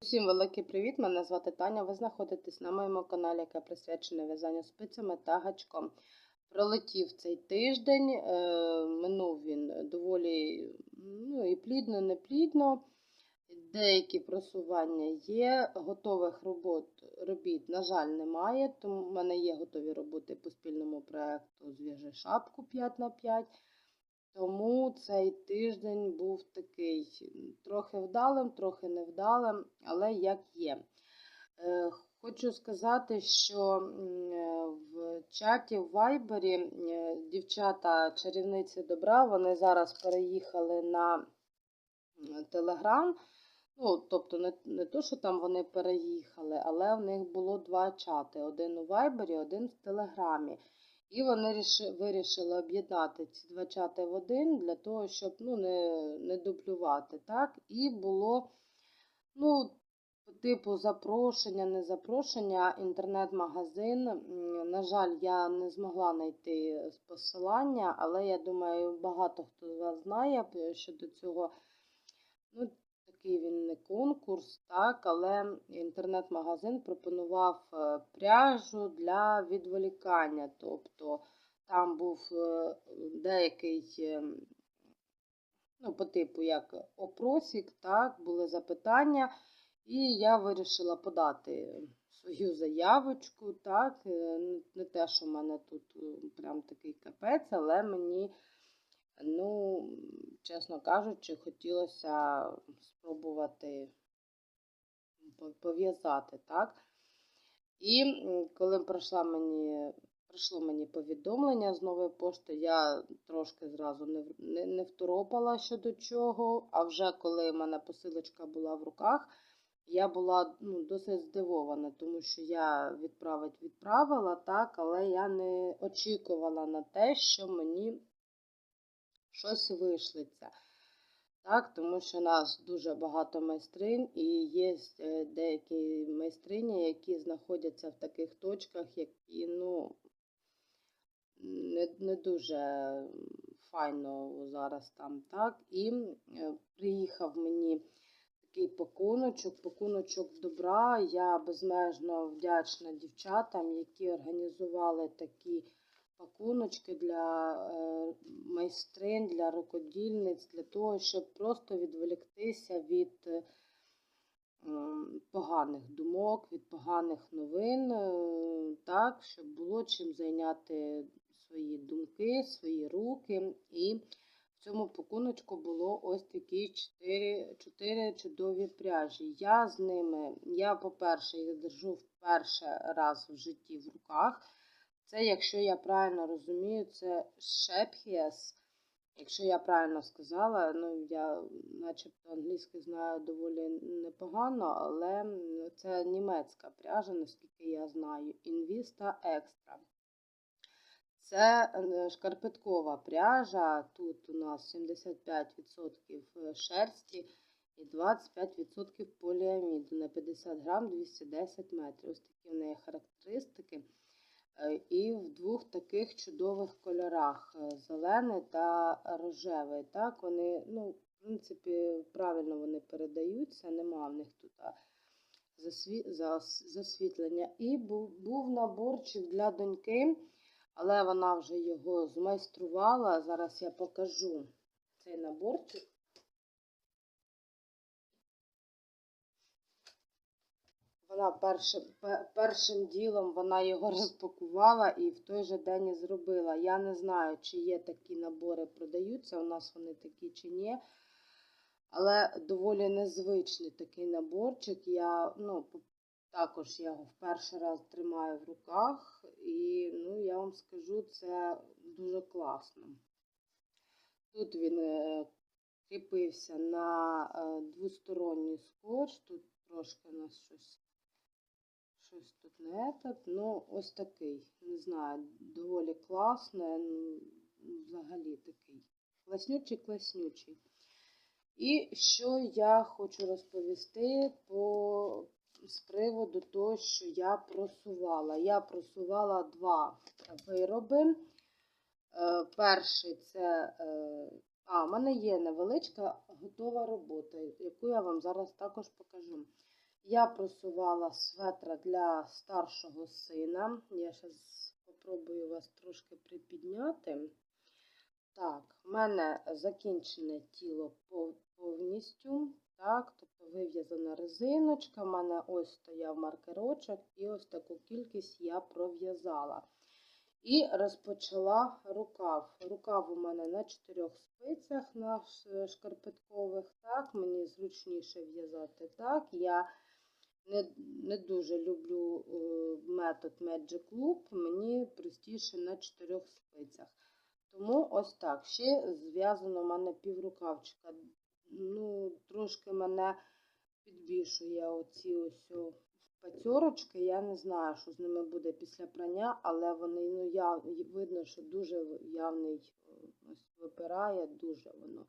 Всім великий привіт! Мене звати Таня. Ви знаходитесь на моєму каналі, яке присвячене в'язанню спицями та гачком. Пролетів цей тиждень, е, минув він доволі ну, і плідно, не плідно. Деякі просування є, готових робот, робіт, на жаль, немає. Тому в мене є готові роботи по спільному проєкту Зв'яжи шапку 5 на 5 тому цей тиждень був такий трохи вдалим, трохи невдалим, але як є. Е, Хочу сказати, що е, в чаті в Вайбері е, дівчата чарівниці добра, вони зараз переїхали на Телеграм. Ну, тобто, не, не то, що там вони переїхали, але в них було два чати: один у Вайбері, один в Телеграмі. І вони ріши- вирішили об'єднати ці два чати в один для того, щоб ну, не, не дублювати. Так? І було ну, типу запрошення, не запрошення, інтернет-магазин. На жаль, я не змогла знайти посилання, але я думаю, багато хто з вас знає щодо цього. Ну, такий він не конкурс, так, але інтернет-магазин пропонував е, пряжу для відволікання. Тобто там був е, деякий, е, ну, по типу як опросік, так, були запитання, і я вирішила подати свою заявочку. так, Не те, що в мене тут прям такий капець, але мені. Ну, чесно кажучи, хотілося спробувати пов'язати, так? І коли прийшла мені, прийшло мені повідомлення з нової пошти, я трошки зразу не, не, не второпала щодо чого, а вже коли в мене посилочка була в руках, я була ну, досить здивована, тому що я відправить відправила, так, але я не очікувала на те, що мені щось вишлеться. Так, тому що нас дуже багато майстринь, і є е, деякі майстрині, які знаходяться в таких точках, які ну, не, не дуже файно зараз там. так. І е, приїхав мені такий пакуночок, пакуночок добра. Я безмежно вдячна дівчатам, які організували такі пакуночки для е, майстрин, для рукодільниць, для того, щоб просто відволіктися від е, поганих думок, від поганих новин, е, так, щоб було чим зайняти свої думки, свої руки. І в цьому пакуночку було ось такі 4, 4 чудові пряжі. Я з ними, я, по-перше, їх держу вперше раз в житті в руках. Це, якщо я правильно розумію, це Шепхіас. Якщо я правильно сказала, ну я начебто англійську знаю доволі непогано, але це німецька пряжа, наскільки я знаю, Invista Extra. Це е, шкарпеткова пряжа. Тут у нас 75% шерсті і 25% поліаміду на 50 грам 210 метрів. Ось такі в неї характеристики. Е, І в двох таких чудових кольорах е, зелений та рожевий. Так, вони, ну, в принципі, правильно вони передаються, нема в них тут засвітлення. І був, був наборчик для доньки, але вона вже його змайструвала. Зараз я покажу цей наборчик. Вона першим, першим ділом вона його розпакувала і в той же день зробила. Я не знаю, чи є такі набори продаються, у нас вони такі чи ні. Але доволі незвичний такий наборчик. Я, ну, також я його в перший раз тримаю в руках, і ну, я вам скажу, це дуже класно. Тут він е, кріпився на е, двосторонній скотч, тут трошки у нас щось щось тут не этот, ну ось такий. Не знаю, доволі класний, ну, взагалі такий. Класнючий, класнючий. І що я хочу розповісти по, з приводу того, що я просувала. Я просувала два вироби. Е, Перший це. е, А, в мене є невеличка готова робота, яку я вам зараз також покажу. Я просувала светра для старшого сина. Я зараз спробую вас трошки припідняти. Так, в мене закінчене тіло повністю. Так, тобто вив'язана резиночка, в мене ось стояв маркерочок, і ось таку кількість я пров'язала. І розпочала рукав. Рукав у мене на чотирьох спицях на шкарпеткових. Так, мені зручніше в'язати так. Я не, не дуже люблю е, метод Magic Loop, мені простіше на чотирьох спицях. Тому ось так. Ще зв'язано в мене піврукавчика. Ну, трошки мене підбільшує оці ось пацьорочки. Я не знаю, що з ними буде після прання, але вони, ну, я, видно, що дуже явний е, ось випирає, дуже воно.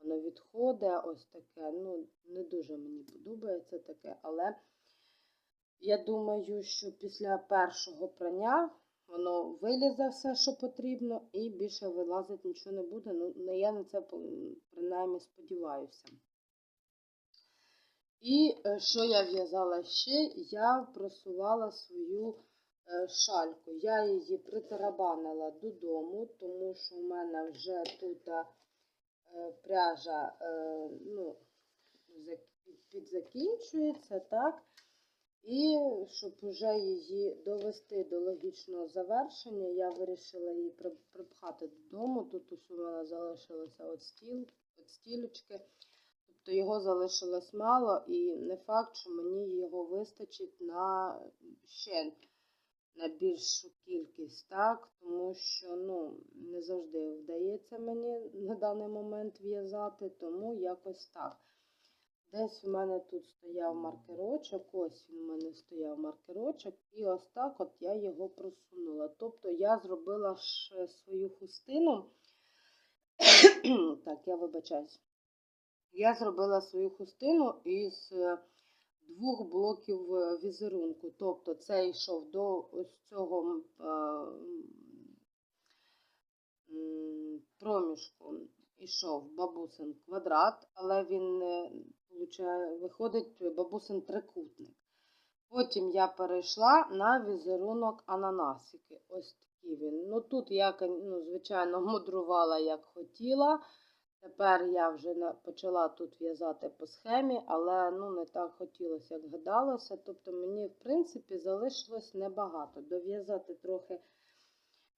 Воно відходить, ось таке. Ну, не дуже мені подобається таке, але я думаю, що після першого прання воно вилізе все, що потрібно, і більше вилазить нічого не буде. Ну, я на це принаймні сподіваюся. І е, що я в'язала ще? Я просувала свою е, шальку. Я її притарабанила додому, тому що в мене вже тут е, пряжа е, ну, підзакінчується, так? І щоб вже її довести до логічного завершення, я вирішила її припхати додому. Тут ось у мене залишилося от стіл, от стілечки. Тобто його залишилось мало, і не факт, що мені його вистачить на ще на більшу кількість, так? Тому що ну, не завжди вдається мені на даний момент в'язати, тому якось так. Десь у мене тут стояв маркерочок, ось він у мене стояв маркерочок, і ось так от я його просунула. Тобто я зробила ще свою хустину. так, я вибачаюсь. Я зробила свою хустину із е, двох блоків е, візерунку. Тобто це йшов до ось цього е, проміжку ішов бабусин квадрат, але він е, виходить бабусин трикутник. Потім я перейшла на візерунок ананасики. Ось такий він. Ну тут я, ну, звичайно, мудрувала як хотіла. Тепер я вже почала тут в'язати по схемі, але ну, не так хотілося, як гадалося. Тобто мені, в принципі, залишилось небагато. Дов'язати трохи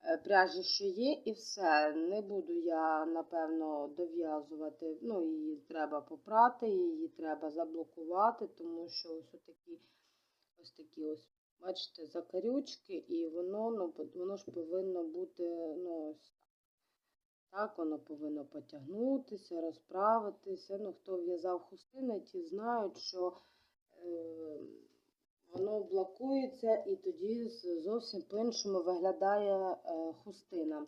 е, пряжі, що є, і все. Не буду я, напевно, дов'язувати. Ну, її треба попрати, її треба заблокувати, тому що ось такі ось такі ось, бачите, закарючки, і воно, ну, воно ж повинно бути, ну, ось воно повинно потягнутися, розправитися. Ну, хто в'язав хустини, ті знають, що е, воно блокується і тоді зовсім по-іншому виглядає е, хустина.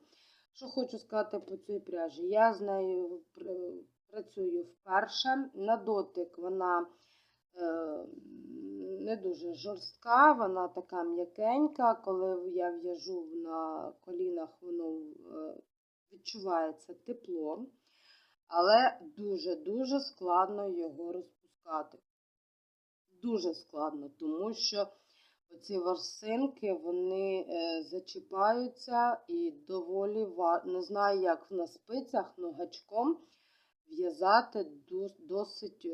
Що хочу сказати по цій пряжі? Я з нею пр- працюю вперше. На дотик вона е, не дуже жорстка, вона така м'якенька. Коли я в'яжу на колінах, воно е, відчувається тепло, але дуже-дуже складно його розпускати. Дуже складно, тому що оці ворсинки вони е, зачіпаються і доволі не знаю, як на спицях, но гачком в'язати досить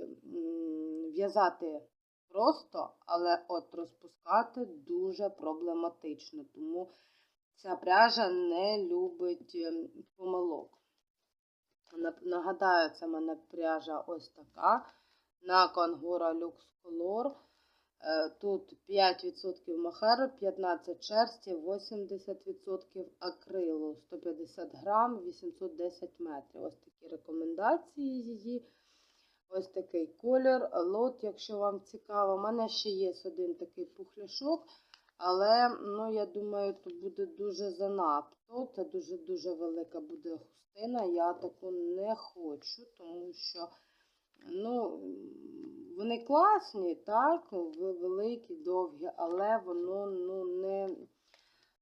в'язати просто, але от розпускати дуже проблематично. Тому ця пряжа не любить ем, помилок. Нагадаю, це в мене пряжа ось така на Кангура Lux Color. Е, Тут 5% махеру, 15 шерсті, 80% акрилу, 150 грам, 810 метрів. Ось такі рекомендації її. Ось такий колір. Лот, якщо вам цікаво. У мене ще є один такий пухляшок, але ну, я думаю, то буде дуже занадто. Це дуже-дуже велика буде хустина. Я таку не хочу, тому що ну, вони класні, так, великі, довгі, але воно ну, не,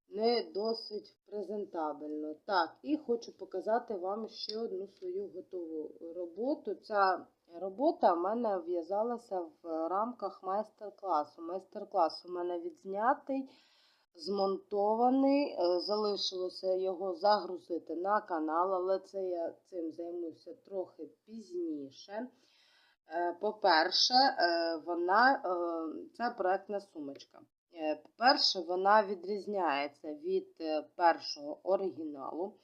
не досить презентабельно. Так, і хочу показати вам ще одну свою готову роботу. Ця робота в мене в'язалася в рамках майстер-класу. Майстер-клас у мене відзнятий, змонтований. Е, Залишилося його загрузити на канал, але це я цим займуся трохи пізніше. Е, По-перше, е, вона це проектна сумочка. По-перше, вона відрізняється від першого оригіналу.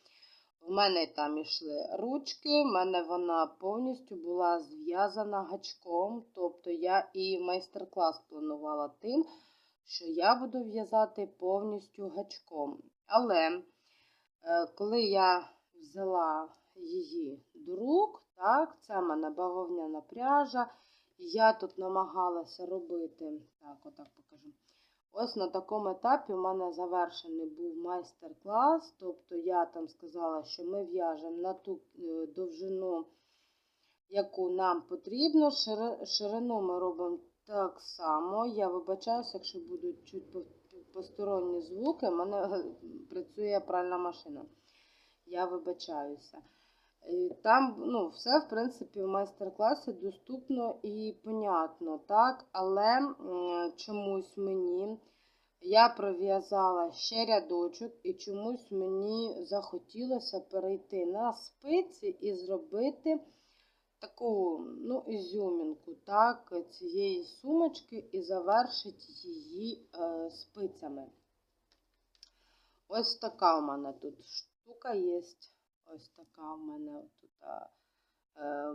У мене там йшли ручки, в мене вона повністю була зв'язана гачком. Тобто я і майстер-клас планувала тим, що я буду в'язати повністю гачком. Але е, коли я взяла її до рук, так, це в мене бавовняна пряжа. Я тут намагалася робити, так, отак покажу. Ось на такому етапі у мене завершений був майстер-клас. Тобто я там сказала, що ми в'яжемо на ту е, довжину, яку нам потрібно. Ширину ми робимо так само. Я вибачаюся, якщо будуть чуть посторонні звуки, в мене е, працює пральна машина. Я вибачаюся. І Там ну, все, в принципі, в майстер-класі доступно і понятно, так? Але чомусь мені я пров'язала ще рядочок, і чомусь мені захотілося перейти на спиці і зробити таку ну, ізюмінку так, цієї сумочки і завершити її е, спицями. Ось така у мене тут штука є. Ось така у мене тут е,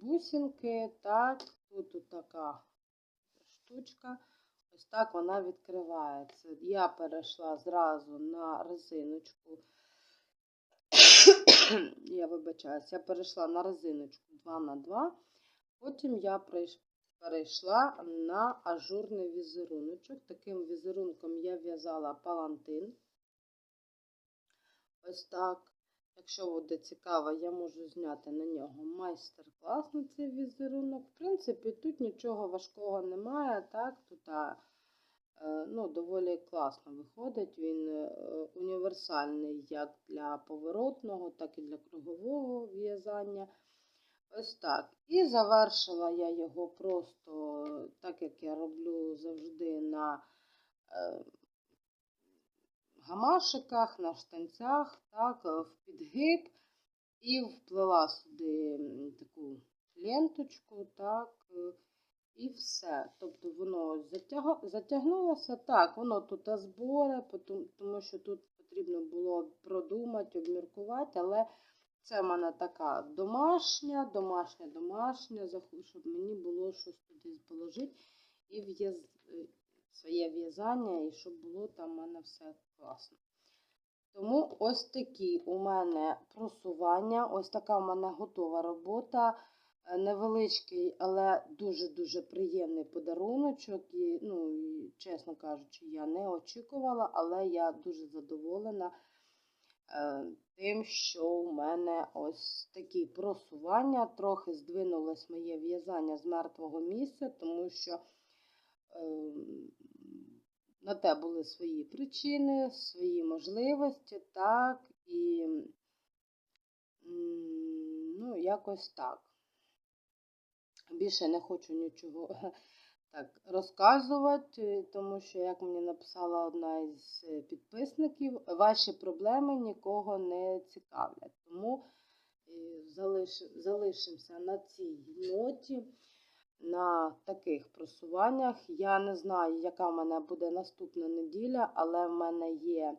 бусинки, так, тут, така штучка. Ось так вона відкривається. Я перейшла зразу на резиночку. я вибачаюсь, я перейшла на резиночку 2 на 2 Потім я перейшла на ажурний візеруночок. Таким візерунком я в'язала палантин. Ось так. Якщо буде цікаво, я можу зняти на нього майстер-клас на цей візерунок. В принципі, тут нічого важкого немає. Так, тут а, е, ну, доволі класно виходить. Він е, універсальний як для поворотного, так і для кругового в'язання. Ось так. І завершила я його просто, так як я роблю завжди на е, гамашиках, на штанцях, так, е, в підгиб, і вплила сюди таку ленточку, так, е, і все. Тобто воно затяг... затягнулося, так, воно тут зборе, тому що тут потрібно було продумати, обміркувати, але це в мене така домашня, домашня, домашня, щоб мені було щось туди положити і своє в'язання, і щоб було там в мене все класно. Тому ось такі у мене просування, ось така у мене готова робота. Е, Невеличкий, але дуже-дуже приємний подаруночок. І, ну, і, чесно кажучи, я не очікувала, але я дуже задоволена е, тим, що у мене ось такі просування. Трохи здвинулось моє в'язання з мертвого місця, тому що на те були свої причини, свої можливості, так, і ну, якось так. Більше не хочу нічого так розказувати, тому що, як мені написала одна із е, підписників, ваші проблеми нікого не цікавлять. Тому е, залиш, залишимося на цій ноті, на таких просуваннях. Я не знаю, яка в мене буде наступна неділя, але в мене є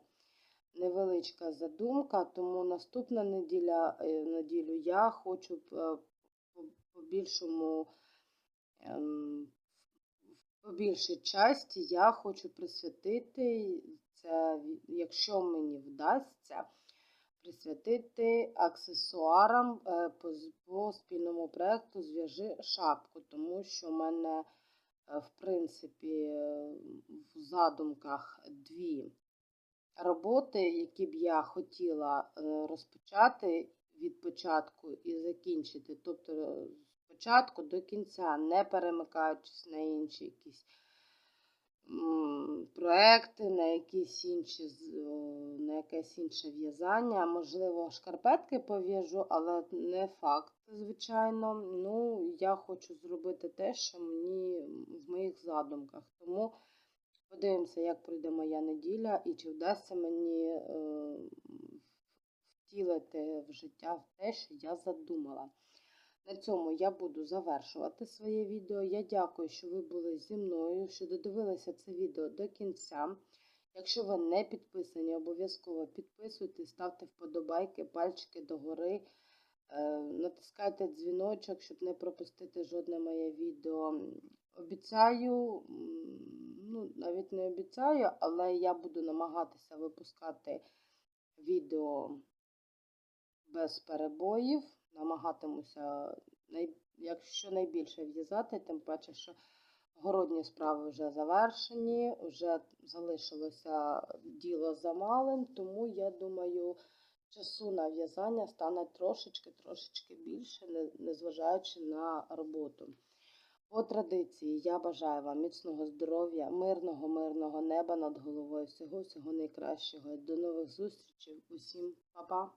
невеличка задумка, тому наступна неділя, е, неділю я хочу е, по- по більшому. ем, по більшій часті я хочу присвятити це, якщо мені вдасться, присвятити аксесуарам е, по, спільному проєкту Зв'яжи шапку, тому що в мене, е, в принципі, е, в задумках дві роботи, які б я хотіла розпочати від початку і закінчити. Тобто з початку до кінця, не перемикаючись на інші якісь проекти, на якісь інші на якесь інше в'язання. Можливо, шкарпетки пов'яжу, але не факт, звичайно. Ну, я хочу зробити те, що мені в моїх задумках. Тому подивимося, як пройде моя неділя і чи вдасться мені е, втілити в життя те, що я задумала. На цьому я буду завершувати своє відео. Я дякую, що ви були зі мною, що додивилися це відео до кінця. Якщо ви не підписані, обов'язково підписуйтесь, ставте вподобайки, пальчики догори, е, натискайте дзвіночок, щоб не пропустити жодне моє відео. Обіцяю, ну навіть не обіцяю, але я буду намагатися випускати відео без перебоїв. Намагатимуся, якщо найбільше в'язати, тим паче, що городні справи вже завершені, вже залишилося діло за малим, тому я думаю, часу на в'язання стане трошечки-трошечки більше, незважаючи на роботу. По традиції я бажаю вам міцного здоров'я, мирного, мирного неба над головою, всього всього найкращого. До нових зустрічей. Усім па-па!